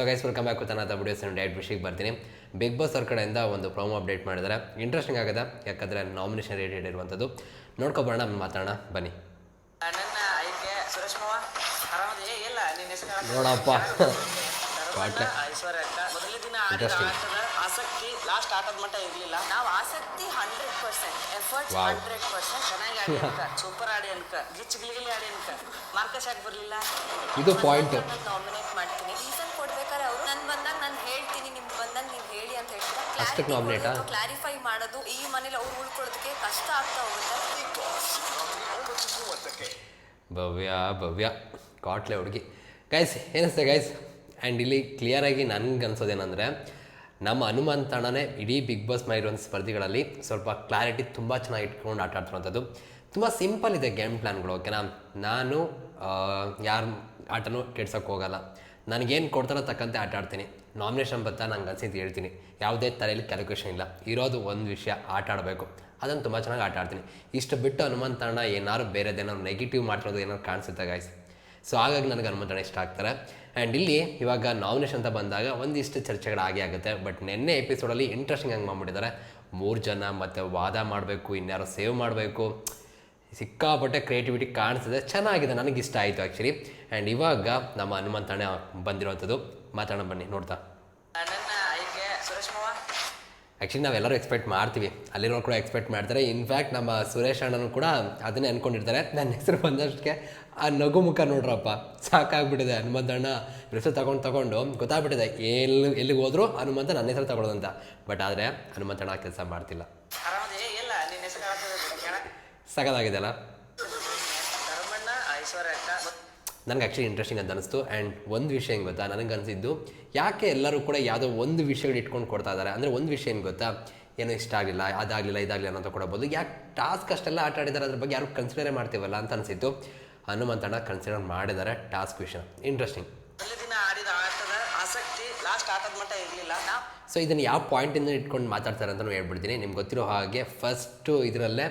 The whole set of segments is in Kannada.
ಸೊ ಗೈಸ್ ವೆಲ್ಕಮ್ ಬ್ಯಾಕ್ ತನ್ನ ವಿಡಿಯೋಸ್ ಡೈಟ್ ವಿಷಯಕ್ಕೆ ಬರ್ತೀನಿ. ಬಿಗ್ ಬಾಸ್ ಅವ್ರ ಕಡೆಯಿಂದ ಒಂದು ಪ್ರೋಮೋ ಅಪ್ಡೇಟ್ ಮಾಡಿದ್ದಾರೆ ಇಂಟ್ರೆಸ್ಟಿಂಗ್ ಆಗಿದೆ ಯಾಕಂದರೆ ನಾಮಿನೇಷನ್ ರೇಟ್ ಇರುವಂಥದ್ದು ನೋಡ್ಕೊಬರೋಣ ಮಾತಾಡೋಣ ಬನ್ನಿ. ನೋಡಪ್ಪ. ಕಾಟ್ಲೆ. ಆಸಕ್ತಿ ಲಾಸ್ಟ್ ಆಟದ ಮಟ್ಟ ಇರ್ಲಿಲ್ಲ. ನಾವು ಆಸಕ್ತಿ hundred percent effort. Hundred percent ಚೆನ್ನಾಗಿ ಆಡಿ ಅನ್ಕ ಸೂಪರ್ ಆಡಿ ಅನ್ಕ ಗಿಚ್ ಗಿಲಿಗಿಲಿ ಆಡಿ ಅನ್ಕ ಮಾರ್ಕಸ್ ಯಾಕೆ ಬರಲಿಲ್ಲ? ಇದು ಪಾಯಿಂಟ್ ನಾಮಿನೇಟ್ ಮಾಡ್ತೀನಿ? ರೀಸನ್ ಕೊಡ್ಬೇಕಾದ್ರೆ ಅವರು ನನ್ ಬಂದಾಗ ನಾನು ಹೇಳ್ತೀನಿ ನಿಮ್ಗೆ ಬಂದಾಗ ನೀವು ಹೇಳಿ ಅಂತ ಅಷ್ಟಕ್ಕೆ ನಾಮಿನೇಟ್ ಆ? ಕ್ಲಾರಿಫೈ ಮಾಡೋದು ಈ ಮನೇಲಿ ಅವ್ರು ಉಳ್ಕೊಳ್ಳೋದಕ್ಕೆ ಕಷ್ಟ ಆಗ್ತಾ ಹೋಗುತ್ತೆ. ಭವ್ಯ ಭವ್ಯ. ಕಾಟ್ಲೆ ಹುಡುಗಿ. ಗೈಸ್ ಏನಿಸ್ತೆ ಗೈಸ್ ಆ್ಯಂಡ್ ಇಲ್ಲಿ ಕ್ಲಿಯರಾಗಿ ನನಗೆ ಅನ್ಸೋದೇನೆಂದರೆ ನಮ್ಮ ಹನುಮಂತಣ್ಣನೇ ಇಡೀ ಬಿಗ್ ಬಾಸ್ ಮಾಡಿರುವಂಥ ಸ್ಪರ್ಧಿಗಳಲ್ಲಿ ಸ್ವಲ್ಪ ಕ್ಲಾರಿಟಿ ತುಂಬ ಚೆನ್ನಾಗಿ ಇಟ್ಕೊಂಡು ಆಟ ಆಡ್ತಿರುವಂಥದ್ದು. ತುಂಬ ಸಿಂಪಲ್ ಇದೆ ಗೇಮ್ ಪ್ಲ್ಯಾನ್ಗಳು ಓಕೆನಾ ನಾನು ಯಾರು ಆಟನೂ ಕೆಡ್ಸೋಕ್ಕೆ ಹೋಗಲ್ಲ. ನನಗೇನು ಕೊಡ್ತಾರೋ ತಕ್ಕಂತೆ ಆಟ ಆಡ್ತೀನಿ. ನಾಮಿನೇಷನ್ ಬತ್ತಾ ನಂಗೆ ಅನ್ಸಿದ್ದು ಹೇಳ್ತೀನಿ. ಯಾವುದೇ ತಲೆಯಲ್ಲಿ ಕ್ಯಾಲ್ಕುಲೇಷನ್ ಇಲ್ಲ. ಇರೋದು ಒಂದು ವಿಷಯ, ಆಟ ಆಡಬೇಕು. ಅದನ್ನು ತುಂಬ ಚೆನ್ನಾಗಿ ಆಟ ಆಡ್ತೀನಿ. ಇಷ್ಟು ಬಿಟ್ಟು ಹನುಮಂತಣ್ಣ ಏನಾದ್ರು ಬೇರೆದೇನಾದ್ರು ನೆಗೆಟಿವ್ ಮಾಡ್ತಿರೋದು ಏನಾದ್ರು ಕಾಣಿಸುತ್ತೆ ಗಾಯ್ಸ್ ಸೊ ಹಾಗಾಗಿ ನನಗೆ ಹನುಮಂತಣ್ಣ ಇಷ್ಟ ಆಗ್ತಾರೆ. ಆ್ಯಂಡ್ ಇಲ್ಲಿ ಇವಾಗ ನಾಮಿನೇಷನ್ ಅಂತ ಬಂದಾಗ ಒಂದಿಷ್ಟು ಚರ್ಚೆಗಳು ಆಗೇ ಆಗುತ್ತೆ. ಬಟ್ ನಿನ್ನೆ ಎಪಿಸೋಡಲ್ಲಿ ಇಂಟ್ರೆಸ್ಟಿಂಗ್ ಆಗಿ ಮಾಡಿಬಿಟ್ಟಿದ್ದಾರೆ. ಮೂರು ಜನ ಮತ್ತು ವಾದ ಮಾಡಬೇಕು, ಇನ್ಯಾರೋ ಸೇವ್ ಮಾಡಬೇಕು. ಸಿಕ್ಕಾಪಟ್ಟೆ ಕ್ರಿಯೇಟಿವಿಟಿ ಕಾಣಿಸ್ತದೆ. ಚೆನ್ನಾಗಿದೆ ನನಗೆ ಇಷ್ಟ ಆಯಿತು ಆ್ಯಕ್ಚುಲಿ ಆ್ಯಂಡ್ ಇವಾಗ ನಮ್ಮ ಹನುಮಂತಣ್ಣ ಬಂದಿರೋಂಥದ್ದು. ಮಾತಾಡೋಣ ಬನ್ನಿ, ನೋಡ್ತಾ ನನ್ನ ಆಯ್ಕೆ ಸುರೇಶ್ ಮಾವ ಆ್ಯಕ್ಚುಲಿ ನಾವೆಲ್ಲರೂ ಎಕ್ಸ್ಪೆಕ್ಟ್ ಮಾಡ್ತೀವಿ. ಅಲ್ಲಿರೋರು ಕೂಡ ಎಕ್ಸ್ಪೆಕ್ಟ್ ಮಾಡ್ತಾರೆ. ಇನ್ಫ್ಯಾಕ್ಟ್ ನಮ್ಮ ಸುರೇಶ್ ಅಣ್ಣನು ಕೂಡ ಅದನ್ನೇ ಅಂದ್ಕೊಂಡಿರ್ತಾರೆ ನನ್ನ ಹೆಸರು ಬಂದಷ್ಟಕ್ಕೆ ಆ ನಗು ಮುಖ ನೋಡ್ರಪ್ಪ. ಸಾಕಾಗ್ಬಿಟ್ಟಿದೆ. ಹನುಮಂತಣ್ಣ ಹೆಸರು ತಗೊಂಡು ತಗೊಂಡು ಗೊತ್ತಾಗ್ಬಿಟ್ಟಿದೆ. ಎಲ್ಲಿ ಎಲ್ಲಿಗೆ ಹೋದ್ರು ಹನುಮಂತ ನನ್ನ ಹೆಸರು ತಗೊಳ್ಳೋದಂತ. ಬಟ್ ಆದರೆ ಹನುಮಂತಣ್ಣ ಕೆಲಸ ಮಾಡ್ತಿಲ್ಲ. ಸಗದಾಗಿದೆ ಅಲ್ಲ? ನನಗೆ ಆ್ಯಕ್ಚುಲಿ ಇಂಟ್ರೆಸ್ಟಿಂಗ್ ಅಂತ ಅನಿಸ್ತು. ಆ್ಯಂಡ್ ಒಂದು ವಿಷಯ ಏನು ಗೊತ್ತಾ? ನನಗೆ ಅನಿಸಿದ್ದು ಯಾಕೆ ಎಲ್ಲರೂ ಕೂಡ ಯಾವುದೋ ಒಂದು ವಿಷಯಗಳು ಇಟ್ಕೊಂಡು ಕೊಡ್ತಾ ಇದ್ದಾರೆ ಅಂದರೆ ಒಂದು ವಿಷಯ ಏನು ಗೊತ್ತಾ? ಏನೋ ಇಷ್ಟ ಆಗಲಿಲ್ಲ ಅದಾಗಲಿಲ್ಲ ಇದಾಗಲಿಲ್ಲ ಅಂತ ಕೊಡಬೋದು ಯಾಕೆ ಟಾಸ್ಕ್ ಅಷ್ಟೆಲ್ಲ ಆಟ ಆಡಿದ್ದಾರೆ ಅದ್ರ ಬಗ್ಗೆ ಯಾರು ಕನ್ಸಿಡರೇ ಮಾಡ್ತೀವಲ್ಲ ಅಂತ ಅನಿಸಿತ್ತು. ಹನುಮಂತಣ್ಣ ಕನ್ಸಿಡರ್ ಮಾಡಿದ್ದಾರೆ ಟಾಸ್ಕ್ ವಿಷಯ. ಇಂಟ್ರೆಸ್ಟಿಂಗ್ ಸೊ ಇದನ್ನು ಯಾವ ಪಾಯಿಂಟಿಂದ ಇಟ್ಕೊಂಡು ಮಾತಾಡ್ತಾರೆ ಅಂತಲೂ ಹೇಳ್ಬಿಡ್ತೀನಿ. ನಿಮ್ಗೆ ಗೊತ್ತಿರೋ ಹಾಗೆ ಫಸ್ಟು ಇದರಲ್ಲೇ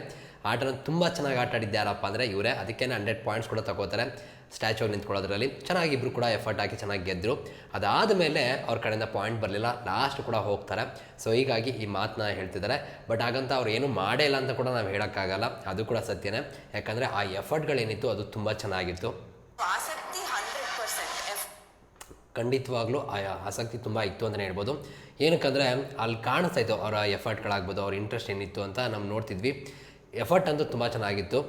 ಆಟನ ತುಂಬ ಚೆನ್ನಾಗಿ ಆಟ ಆಡಿದ್ದು ಯಾರಪ್ಪ ಅಂದರೆ ಇವರೇ. ಅದಕ್ಕೇ ಹಂಡ್ರೆಡ್ ಪಾಯಿಂಟ್ಸ್ ಕೂಡ ತಗೋತಾರೆ. ಸ್ಟ್ಯಾಚು ನಿಂತ್ಕೊಳ್ಳೋದ್ರಲ್ಲಿ. ಚೆನ್ನಾಗಿ ಇಬ್ಬರು ಕೂಡ ಎಫರ್ಟ್ ಹಾಕಿ ಚೆನ್ನಾಗಿ ಗೆದ್ದರು ಅದಾದ ಮೇಲೆ ಅವ್ರ ಕಡೆಯಿಂದ ಪಾಯಿಂಟ್ ಬರಲಿಲ್ಲ. ಲಾಸ್ಟ್ ಕೂಡ ಹೋಗ್ತಾರೆ. ಸೊ ಹೀಗಾಗಿ ಈ ಮಾತನ್ನ ಹೇಳ್ತಿದ್ದಾರೆ. ಬಟ್ ಹಾಗಂತ ಅವ್ರು ಏನು ಮಾಡೇ ಇಲ್ಲ ಅಂತ ಕೂಡ ನಾವು ಹೇಳೋಕ್ಕಾಗಲ್ಲ. ಅದು ಕೂಡ ಸತ್ಯನೇ. ಯಾಕಂದರೆ ಆ ಎಫರ್ಟ್ಗಳೇನಿತ್ತು ಅದು ತುಂಬ ಚೆನ್ನಾಗಿತ್ತು. ಖಂಡಿತವಾಗ್ಲೂ ಆ ಆಸಕ್ತಿ ತುಂಬ ಇತ್ತು ಅಂತಲೇ ಹೇಳ್ಬೋದು. ಏನಕ್ಕಂದರೆ ಅಲ್ಲಿ ಕಾಣಿಸ್ತಾ ಇತ್ತು ಅವರ ಎಫರ್ಟ್ಗಳಾಗ್ಬೋದು ಅವ್ರ ಇಂಟ್ರೆಸ್ಟ್ ಏನಿತ್ತು ಅಂತ ನಾವು ನೋಡ್ತಿದ್ವಿ. ಎಫರ್ಟ್ ಅಂತೂ ತುಂಬ ಚೆನ್ನಾಗಿತ್ತು.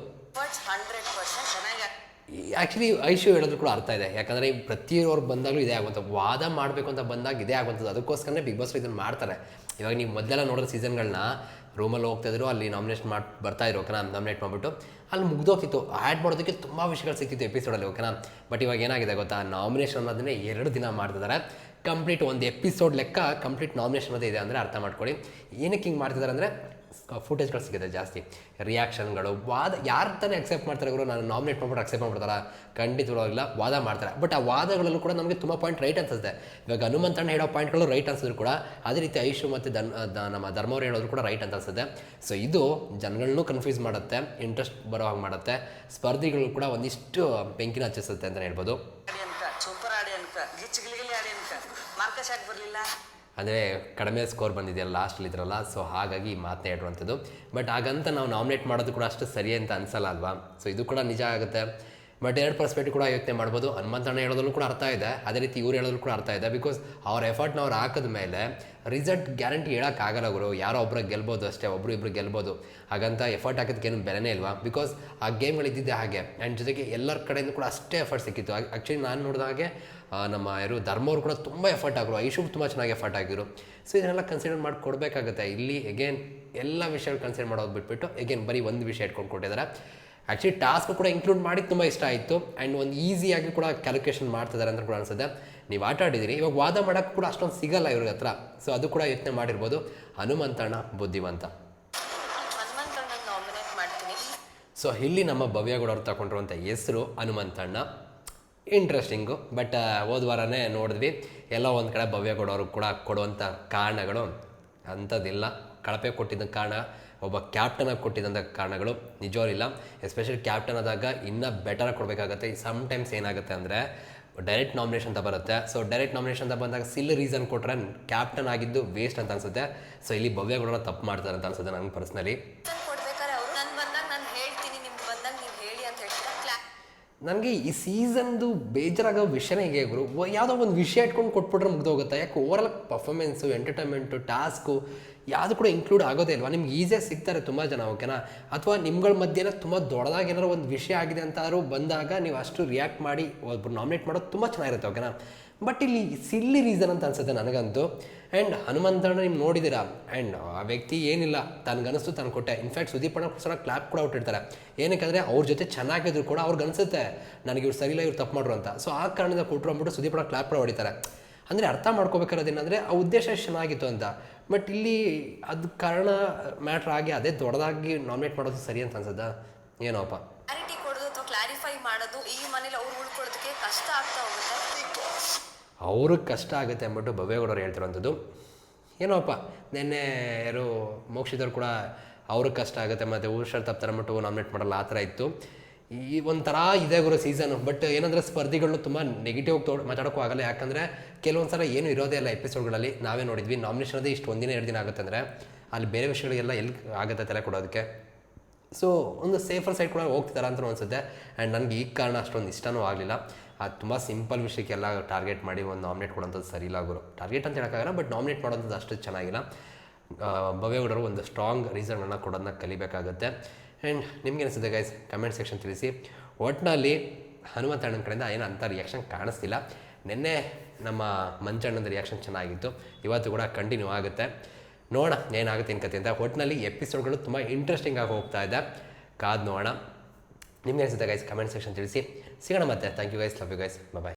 ಆ್ಯಕ್ಚುಲಿ ಐಶು ಹೇಳೋದು ಕೂಡ ಅರ್ಥ ಇದೆ. ಯಾಕಂದರೆ ಪ್ರತಿಯೊಬ್ಬರು ಬಂದಾಗಲೂ ಇದೇ ಆಗುವಂಥ ವಾದ ಮಾಡಬೇಕು ಅಂತ ಬಂದಾಗ ಇದೇ ಆಗುವಂಥದ್ದು. ಅದಕ್ಕೋಸ್ಕರನೇ ಬಿಗ್ ಬಾಸ್ ಇದನ್ನು ಮಾಡ್ತಾರೆ. ಇವಾಗ ನೀವು ಮೊದಲೆಲ್ಲ ನೋಡಿದ ಸೀಸನ್ಗಳನ್ನ ರೂಮಲ್ಲಿ ಹೋಗ್ತಾಯಿದ್ರು ಅಲ್ಲಿ ನಾಮಿನೇಷನ್ ಮಾಡಿ ಬರ್ತಾಯಿದ್ರು ಓಕೆನಾ ನಾಮಿನೇಟ್ ಮಾಡಿಬಿಟ್ಟು ಅಲ್ಲಿ ಮುಗ್ದೋಗ್ತಿತ್ತು. ಆ್ಯಡ್ ಮಾಡೋದಕ್ಕೆ ತುಂಬ ವಿಷಯಗಳು ಸಿಕ್ತಿತ್ತು ಎಪಿಸೋಡಲ್ಲಿ ಓಕೆನಾ ಬಟ್ ಇವಾಗ ಏನಾಗಿದೆ ಗೊತ್ತಾ? ನಾಮಿನೇಷನ್ ಅನ್ನೋದನ್ನೇ ಎರಡು ದಿನ ಮಾಡ್ತಿದ್ದಾರೆ ಕಂಪ್ಲೀಟ್ ಒಂದು ಎಪಿಸೋಡ್ ಲೆಕ್ಕ ಕಂಪ್ಲೀಟ್ ನಾಮಿನೇಷನ್ ಅದೇ ಇದೆ ಅಂದರೆ ಅರ್ಥ ಮಾಡ್ಕೊಳ್ಳಿ. ಏನಕ್ಕೆ ಹಿಂಗೆ ಮಾಡ್ತಿದ್ದಾರೆ ಅಂದರೆ ಫುಟೇಜ್ಗಳು ಸಿಗುತ್ತೆ ಜಾಸ್ತಿ. ರಿಯಾಕ್ಷನ್ಗಳು ವಾದ ಯಾರು ತಾನೇ ಅಕ್ಸೆಪ್ಟ್ ಮಾಡ್ತಾರೆ ಗುರು, ನಾನು ನಾಮಿನೇಟ್ ಮಾಡ್ಬಿಟ್ಟು ಅಕ್ಸೆಪ್ಟ್ ಮಾಡ್ಬಿಡ್ತಾರ? ಖಂಡಿತವಾಗಿಲ್ಲ ವಾದ ಮಾಡ್ತಾರೆ. ಬಟ್ ಆ ವಾದಗಳಲ್ಲೂ ಕೂಡ ನಮಗೆ ತುಂಬ ಪಾಯಿಂಟ್ ರೈಟ್ ಅನ್ಸುತ್ತೆ. ಇವಾಗ ಹನುಮಂತಣ್ಣ ಹೇಳೋ ಪಾಯಿಂಟ್ಗಳು ರೈಟ್ ಅನ್ಸಿದ್ರು ಕೂಡ, ಅದೇ ರೀತಿ ಐಶು ಮತ್ತು ದನ್ ನಮ್ಮ ಧರ್ಮವ್ರು ಹೇಳೋದು ಕೂಡ ರೈಟ್ ಅಂತ ಅನ್ಸುತ್ತೆ. ಸೊ ಇದು ಜನಗಳನ್ನೂ ಕನ್ಫ್ಯೂಸ್ ಮಾಡುತ್ತೆ ಇಂಟ್ರೆಸ್ಟ್ ಬರೋ ಹಾಗೆ ಮಾಡುತ್ತೆ. ಸ್ಪರ್ಧಿಗಳು ಕೂಡ ಒಂದಿಷ್ಟು ಬೆಂಕಿನ ಹಚ್ಚಿಸುತ್ತೆ ಅಂತಲೇ ಹೇಳ್ಬೋದು. ಸೂಪರ್ ಆಡಿ ಅಂತ ಆಡಿ ಅಂತ. ಮಾರ್ಕಸ್ ಯಾಕೆ ಬರಲಿಲ್ಲ? ಅಂದರೆ ಕಡಿಮೆ ಸ್ಕೋರ್ ಬಂದಿದೆಯಲ್ಲ, ಲಾಸ್ಟಲ್ಲಿ ಇದ್ರಲ್ಲ, ಸೊ ಹಾಗಾಗಿ ಈ ಮಾತನ್ನ ಹೇಳುವಂಥದ್ದು ಬಟ್ ಹಾಗಂತ ನಾವು ನಾಮಿನೇಟ್ ಮಾಡೋದು ಕೂಡ ಅಷ್ಟು ಸರಿ ಅಂತ ಅನ್ಸಲ್ಲ ಅಲ್ವಾ? ಸೊ ಇದು ಕೂಡ ನಿಜ ಆಗುತ್ತೆ. ಬಟ್ ಎರಡು ಪರ್ಸ್ಪೆಕ್ಟಿವ್ ಕೂಡ ಯೋಚನೆ ಮಾಡ್ಬೋದು. ಹನುಮಂತಣ್ಣ ಹೇಳೋದ್ರಲ್ಲೂ ಕೂಡ ಅರ್ಥ ಇದೆ. ಅದೇ ರೀತಿ ಇವ್ರು ಹೇಳೋದ್ರು ಕೂಡ ಅರ್ಥ ಇದೆ. ಬಿಕಾಸ್ ಅವ್ರ ಎಫರ್ಟ್ನ ಅವ್ರು ಹಾಕಿದ ಮೇಲೆ ರಿಸಲ್ಟ್ ಗ್ಯಾರಂಟಿ ಹೇಳೋಕ್ಕಾಗಲ್ಲ ಗುರು. ಯಾರೋ ಒಬ್ಬರು ಗೆಲ್ಬೋದು ಅಷ್ಟೇ ಒಬ್ಬರು ಇಬ್ಬರು ಗೆಲ್ಬೋದು. ಹಾಗಂತ ಎಫರ್ಟ್ ಹಾಕೋದಕ್ಕೇನು ಬೆಲೆನೇ ಇಲ್ವಾ? ಬಿಕಾಸ್ ಆ ಗೇಮ್ಗಳಿದ್ದಿದ್ದೆ ಹಾಗೆ. ಆ್ಯಂಡ್ ಜೊತೆಗೆ ಎಲ್ಲರ ಕಡೆಯಿಂದ ಕೂಡ ಅಷ್ಟೇ ಎಫರ್ಟ್ ಸಿಕ್ಕಿತ್ತು. ಆ್ಯಕ್ಚುಲಿ ನಾನು ನೋಡಿದ ಹಾಗೆ ನಮ್ಮ ಯಾರು ಧರ್ಮವ್ರು ಕೂಡ ತುಂಬ ಎಫರ್ಟ್ ಆಗಿರು ಐಶು ತುಂಬ ಚೆನ್ನಾಗಿ ಎಫರ್ಟ್ ಆಗಿರು ಸೊ ಇದನ್ನೆಲ್ಲ ಕನ್ಸಿಡರ್ ಮಾಡಿ ಕೊಡಬೇಕಾಗುತ್ತೆ. ಇಲ್ಲಿ ಎಗೇನ್ ಎಲ್ಲ ವಿಷಯಗಳು ಕನ್ಸಿಡರ್ ಮಾಡೋದು ಬಿಟ್ಬಿಟ್ಟು ಎಗೇನ್ ಬರೀ ಒಂದು ವಿಷಯ ಇಟ್ಕೊಂಡು ಕೊಟ್ಟಿದ್ದಾರೆ. ಆ್ಯಕ್ಚುಲಿ ಟಾಸ್ಕ್ ಕೂಡ ಇನ್ಕ್ಲೂಡ್ ಮಾಡಿ ತುಂಬ ಇಷ್ಟ ಆಯಿತು. ಆ್ಯಂಡ್ ಒಂದು ಈಸಿಯಾಗಿ ಕೂಡ ಕ್ಯಾಲ್ಕುಲೇಷನ್ ಮಾಡ್ತಿದ್ದಾರೆ ಅಂತ ಕೂಡ ಅನ್ಸುತ್ತೆ. ನೀವು ಆಟ ಆಡಿದ್ದೀರಿ ಇವಾಗ ವಾದ ಮಾಡೋಕ್ಕೆ ಕೂಡ ಅಷ್ಟೊಂದು ಸಿಗಲ್ಲ ಇವ್ರ ಹತ್ರ. ಸೊ ಅದು ಕೂಡ ಯೋಚನೆ ಮಾಡಿರ್ಬೋದು. ಹನುಮಂತಣ್ಣ ಬುದ್ಧಿವಂತ. ಸೊ ಇಲ್ಲಿ ನಮ್ಮ ಭವ್ಯಗೌಡ ಅವ್ರು ತಗೊಂಡಿರುವಂಥ ಹೆಸರು ಹನುಮಂತಣ್ಣ. ಇಂಟ್ರೆಸ್ಟಿಂಗು ಬಟ್ ಹೋದ ವಾರನೇ ನೋಡಿದ್ವಿ. ಎಲ್ಲ ಒಂದು ಕಡೆ ಭವ್ಯ ಅವ್ರಿಗೆ ಕೂಡ ಕೊಡುವಂಥ ಕಾರಣಗಳು ಅಂಥದ್ದಿಲ್ಲ. ಕಳಪೆ ಕೊಟ್ಟಿದ್ದ ಕಾರಣ, ಒಬ್ಬ ಕ್ಯಾಪ್ಟನಾಗಿ ಕೊಟ್ಟಿದ್ದಂಥ ಕಾರಣಗಳು ನಿಜವಾಗಿಲ್ಲ ಎಸ್ಪೆಷಲಿ ಕ್ಯಾಪ್ಟನ್ ಆದಾಗ ಇನ್ನೂ ಬೆಟರಾಗಿ ಕೊಡಬೇಕಾಗತ್ತೆ. ಟೈಮ್ಸ್ ಏನಾಗುತ್ತೆ ಅಂದರೆ ಡೈರೆಕ್ಟ್ ನಾಮಿನೇಷನ್ ಅಂತ ಬರುತ್ತೆ. ಸೊ ಡೈರೆಕ್ಟ್ ನಾಮಿನೇಷನ್ ಅಂತ ಬಂದಾಗ ಸಿಲ್ ರೀಸನ್ ಕೊಟ್ಟರೆ ಕ್ಯಾಪ್ಟನ್ ಆಗಿದ್ದು ವೇಸ್ಟ್ ಅಂತ ಅನ್ಸುತ್ತೆ. ಸೊ ಇಲ್ಲಿ ಭವ್ಯಗಳನ್ನ ತಪ್ಪು ಮಾಡ್ತಾರೆ ಅಂತ ಅನ್ಸುತ್ತೆ ನನಗೆ ಪರ್ಸ್ನಲಿ ನನಗೆ ಈ ಸೀಸನ್ದು ಬೇಜಾರಾಗೋ ವಿಷಯನೇ ಹೇಗೆ ಗುರು ಯಾವುದೋ ಒಂದು ವಿಷಯ ಇಟ್ಕೊಂಡು ಕೊಟ್ಬಿಟ್ರೆ ಮುಗ್ದೋಗುತ್ತೆ. ಯಾಕೆ ಓವರಾಲ್ ಪರ್ಫಾರ್ಮೆನ್ಸು ಎಂಟರ್ಟೈನ್ಮೆಂಟು ಟಾಸ್ಕು ಯಾವುದು ಕೂಡ ಇನ್ಕ್ಲೂಡ್ ಆಗೋದೇ ಇಲ್ವಾ? ನಿಮ್ಗೆ ಈಸಿಯಾಗಿ ಸಿಗ್ತಾರೆ ತುಂಬ ಜನ ಓಕೆನಾ ಅಥವಾ ನಿಮ್ಗಳ ಮಧ್ಯೆನ ತುಂಬ ದೊಡ್ಡದಾಗಿ ಏನಾದ್ರು ಒಂದು ವಿಷಯ ಆಗಿದೆ ಅಂತಾದ್ರೂ ಬಂದಾಗ ನೀವು ಅಷ್ಟು ರಿಯಾಕ್ಟ್ ಮಾಡಿ ಒಬ್ಬರು ನಾಮಿನೇಟ್ ಮಾಡೋದು ತುಂಬ ಚೆನ್ನಾಗಿರುತ್ತೆ ಓಕೆನಾ ಬಟ್ ಇಲ್ಲಿ ಸಿಲ್ಲಿ ರೀಸನ್ ಅಂತ ಅನ್ಸುತ್ತೆ ನನಗಂತೂ. ಆ್ಯಂಡ್ ಹನುಮಂತಣ್ಣ ನೀವು ನೋಡಿದ್ದೀರಾ ಆ್ಯಂಡ್ ಆ ವ್ಯಕ್ತಿ ಏನಿಲ್ಲ ತನಗನಿಸ್ತು ತಾನು ಕೊಟ್ಟೆ. ಇನ್ಫ್ಯಾಕ್ಟ್ ಸುದೀಪ್ ಅಣ್ಣ ಕೂಡ ಕ್ಲಾಪ್ ಕೂಡ ಹೊಟ್ಟಿರ್ತಾರೆ ಏನಕ್ಕೆ ಅವ್ರ ಜೊತೆ ಚೆನ್ನಾಗಿದ್ರು ಕೂಡ ಅವ್ರಿಗೆ ಅನಿಸುತ್ತೆ, ನನಗೆ ಇವ್ರು ಸರಿಯಿಲ್ಲ ಇವ್ರು ತಪ್ಪು ಮಾಡ್ರು ಅಂತ. ಸೊ ಆ ಕಾರಣದಿಂದ ಕೊಟ್ಟರು ಅಂದ್ಬಿಟ್ಟು ಸುದೀಪ್ ಅಣ್ಣ ಕ್ಲಾಪ್ ಕೂಡ ಹೊಡಿತಾರೆ. ಅಂದರೆ ಅರ್ಥ ಮಾಡ್ಕೋಬೇಕಾರದೇನಂದರೆ ಆ ಉದ್ದೇಶ ಚೆನ್ನಾಗಿತ್ತು ಅಂತ. ಬಟ್ ಇಲ್ಲಿ ಅದು ಕಾರಣ ಮ್ಯಾಟ್ರ್ ಆಗಿ ಅದೇ ದೊಡ್ಡದಾಗಿ ನಾಮಿನೇಟ್ ಮಾಡೋದು ಸರಿ ಅಂತ ಅನ್ಸದ? ಏನೋಪ್ಪ ಕ್ಲಾರಿಟಿ ಕೊಡೋದು ಅಥವಾ ಕ್ಲಾರಿಫೈ ಮಾಡೋದು ಈ ಮನೇಲಿ ಅವ್ರು ಉಳ್ಕೊಳ್ಳೋದಕ್ಕೆ ಕಷ್ಟ ಆಗ್ತಾ ಹೋಗುತ್ತೆ. ಅವ್ರಿಗೆ ಕಷ್ಟ ಆಗುತ್ತೆ ಅಂದ್ಬಿಟ್ಟು ಭವ್ಯಗೌಡರು ಹೇಳ್ತಿರೋಂಥದ್ದು ಏನೋಪ್ಪ ನಿನ್ನೆ ಯಾರು ಮೋಕ್ಷಿದವ್ರು ಕೂಡ ಅವ್ರಿಗೆ ಕಷ್ಟ ಆಗುತ್ತೆ ಮತ್ತು ಊರ್ಷರ್ ತಪ್ತಾರೆ ಅಂದ್ಬಿಟ್ಟು ನಾಮಿನೇಟ್ ಮಾಡಲ್ಲ ಆ ಥರ ಇತ್ತು. ಈ ಒಂಥರ ಇದೆ ಗುರು ಸೀಸನು ಬಟ್ ಏನಂದರೆ ಸ್ಪರ್ಧಿಗಳು ತುಂಬ ನೆಗೆಟಿವ್ ತೋಡ್ ಮಾತಾಡೋಕ್ಕೂ ಆಗಲ್ಲ. ಯಾಕಂದರೆ ಕೆಲವೊಂದ್ಸಲ ಏನು ಇರೋದೇ ಇಲ್ಲ ಎಪಿಸೋಡ್ಗಳಲ್ಲಿ ನಾವೇ ನೋಡಿದ್ವಿ ನಾಮಿನೇಷನ್ ಅದೇ ಇಷ್ಟು ಒಂದಿನ ಎರಡು ದಿನ ಆಗುತ್ತೆ ಅಂದರೆ ಅಲ್ಲಿ ಬೇರೆ ವಿಷಯಗಳಿಗೆಲ್ಲ ಎಲ್ಲಿ ಆಗುತ್ತೆ ತಲೆ ಕೊಡೋದಕ್ಕೆ. ಸೊ ಒಂದು ಸೇಫರ್ ಸೈಡ್ ಕೂಡ ಹೋಗ್ತಿದ್ದಾರೆ ಅಂತ ಅನಿಸುತ್ತೆ. ಆ್ಯಂಡ್ ನನಗೆ ಈ ಕಾರಣ ಅಷ್ಟೊಂದು ಇಷ್ಟನೂ ಆಗಲಿಲ್ಲ. ಅದು ತುಂಬ ಸಿಂಪಲ್ ವಿಷಯಕ್ಕೆಲ್ಲ ಟಾರ್ಗೆಟ್ ಮಾಡಿ ಒಂದು ನಾಮಿನೇಟ್ ಕೊಡೋಂಥದ್ದು ಸರಿ ಇಲ್ಲ ಗುರು. ಟಾರ್ಗೆಟ್ ಅಂತ ಹೇಳೋಕ್ಕಾಗಲ್ಲ ಬಟ್ ನಾಮಿನೇಟ್ ಮಾಡೋಂಥದ್ದು ಅಷ್ಟು ಚೆನ್ನಾಗಿಲ್ಲ. ಭವ್ಯಗೌಡರು ಒಂದು ಸ್ಟ್ರಾಂಗ್ ರೀಸನ್ಗಳನ್ನ ಕೊಡೋದನ್ನ ಕಲಿಬೇಕಾಗುತ್ತೆ. ಆ್ಯಂಡ್ ನಿಮ್ಗೆ ಅನಿಸುತ್ತೆ ಗೈಸ್ ಕಮೆಂಟ್ ಸೆಕ್ಷನ್ ತಿಳಿಸಿ. ಒಟ್ಟಿನಲ್ಲಿ ಹನುಮಂತಣ್ಣನ ಕಡೆಯಿಂದ ಏನು ಅಂಥ ರಿಯಾಕ್ಷನ್ ಕಾಣಿಸ್ತಿಲ್ಲ. ನಿನ್ನೆ ನಮ್ಮ ಮಂಚಣ್ಣನ ರಿಯಾಕ್ಷನ್ ಚೆನ್ನಾಗಿತ್ತು. ಇವತ್ತು ಕೂಡ ಕಂಟಿನ್ಯೂ ಆಗುತ್ತೆ. ನೋಡೋಣ ಏನಾಗುತ್ತೆ ಏನು ಕತೆ ಅಂತ. ಒಟ್ಟಿನಲ್ಲಿ ಎಪಿಸೋಡ್ಗಳು ತುಂಬ ಇಂಟ್ರೆಸ್ಟಿಂಗ್ ಆಗಿ ಹೋಗ್ತಾ ಇದೆ. ಕಾದು ನೋಡೋಣ. ನಿಮ್ಗೆ ಅನಿಸುತ್ತೆ ಗೈಸ್ ಕಮೆಂಟ್ ಸೆಕ್ಷನ್ ತಿಳಿಸಿ. ಸಿಗೋಣ ಮತ್ತೆ. Thank you guys love you guys bye